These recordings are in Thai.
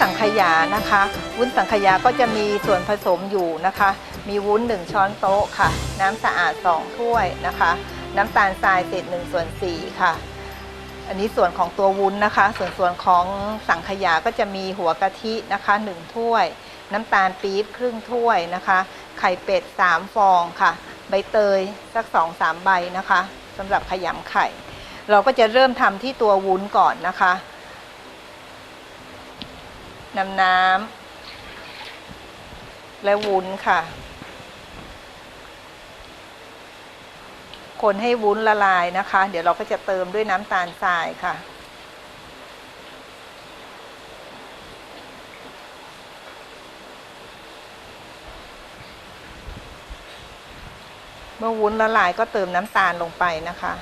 สังขยานะคะ วุ้นสังขยาก็จะมีส่วนผสมอยู่นะคะ มีวุ้น 1 ช้อนโต๊ะค่ะ น้ำสะอาด 2 ถ้วยนะคะ น้ำตาลทรายเศษ1ส่วน4ค่ะ อันนี้ส่วนของตัววุ้นนะคะ ส่วนส่วนของสังขยาก็จะมีหัวกะทินะคะ 1 ถ้วย น้ำตาลปี๊บครึ่งถ้วยนะคะ ไข่เป็ด 3 ฟองค่ะ ใบเตยสัก 2-3 ใบนะคะสำหรับขยำไข่ เราก็จะเริ่มทำที่ตัววุ้นก่อนนะคะ นำน้ำและวุ้นค่ะ คนให้วุ้นละลายนะคะ เดี๋ยวเราก็จะเติมด้วยน้ำตาลทรายค่ะเมื่อวุ้นละลายก็เติมน้ำตาลลงไปนะคะ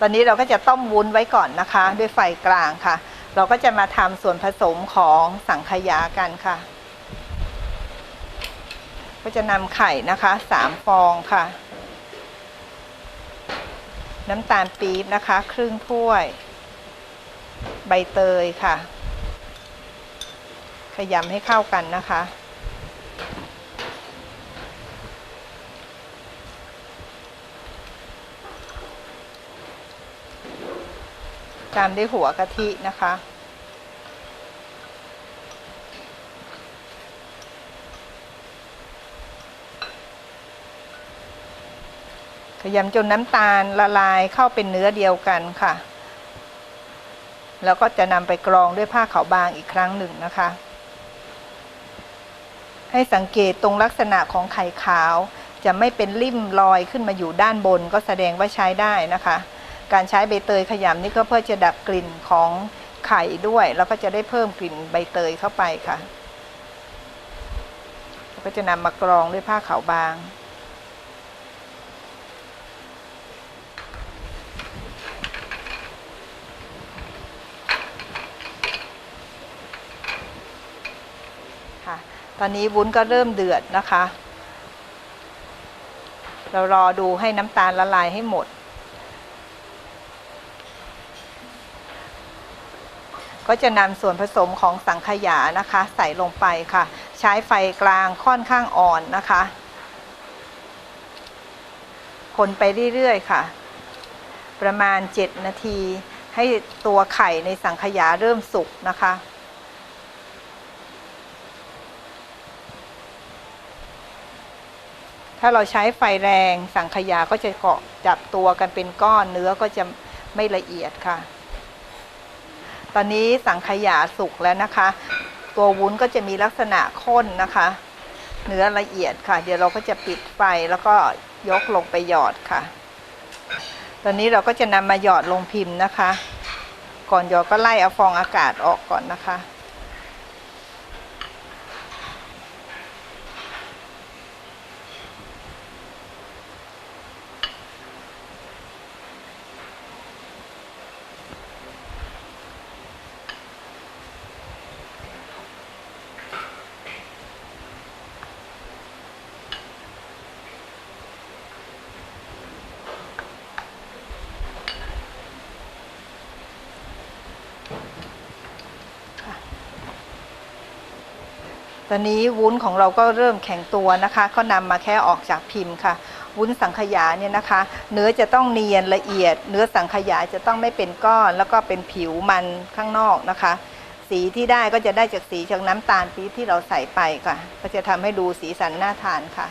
ตอนนี้เราก็จะต้มวุ้นไว้ก่อนนะคะ ด้วยไฟกลางค่ะ เราก็จะมาทำส่วนผสมของสังขยากันค่ะ ก็จะนำไข่นะคะสามฟองค่ะ น้ำตาลปี๊บนะคะ ครึ่งถ้วย ใบเตยค่ะ ขยำให้เข้ากันนะคะ ตามด้วยหัวกะทินะคะ ขยำจนน้ำตาลละลายเข้าเป็นเนื้อเดียวกันค่ะ แล้วก็จะนำไปกรองด้วยผ้าขาวบางอีกครั้งหนึ่งนะคะ ให้สังเกตตรงลักษณะของไข่ขาว จะไม่เป็นริ่มลอยขึ้นมาอยู่ด้านบนก็แสดงว่าใช้ได้นะคะ การใช้ใบเตยขยำนี่ก็เพื่อจะดับกลิ่นของไข่ด้วย แล้วก็จะได้เพิ่มกลิ่นใบเตยเข้าไปค่ะแล้วก็จะนำมากรองด้วยผ้าขาวบางค่ะตอนนี้วุ้นก็เริ่มเดือดนะคะ เรารอดูให้น้ำตาลละลายให้หมด ก็จะนำส่วนผสมของสังขยานะคะ ใส่ลงไปค่ะ ใช้ไฟกลางค่อนข้างอ่อนนะคะ คนไปเรื่อยๆค่ะ ประมาณ 7 นาที ให้ตัวไข่ในสังขยาเริ่มสุกนะคะถ้าเราใช้ไฟแรงสังขยาก็จะเกาะจับตัวกันเป็นก้อนเนื้อก็จะไม่ละเอียดค่ะ ตอนนี้สังขยาสุกแล้วนะคะ ตัววุ้นก็จะมีลักษณะข้นนะคะ เนื้อละเอียดค่ะ เดี๋ยวเราก็จะปิดไฟแล้วก็ยกลงไปหยอดค่ะ ตอนนี้เราก็จะนำมาหยอดลงพิมพ์นะคะ ก่อนหยอดก็ไล่เอาฟองอากาศออกก่อนนะคะ ตอนนี้วุ้นของเราก็เริ่มแข็งตัวนะคะ ก็นำมาแค่ออกจากพิมพ์ค่ะ วุ้นสังขยาเนี่ยนะคะ เนื้อจะต้องเนียนละเอียด เนื้อสังขยาจะต้องไม่เป็นก้อน แล้วก็เป็นผิวมันข้างนอกนะคะ สีที่ได้ก็จะได้จากสีจากน้ำตาลปี๊บที่เราใส่ไปค่ะ ก็จะทำให้ดูสีสันน่าทานค่ะ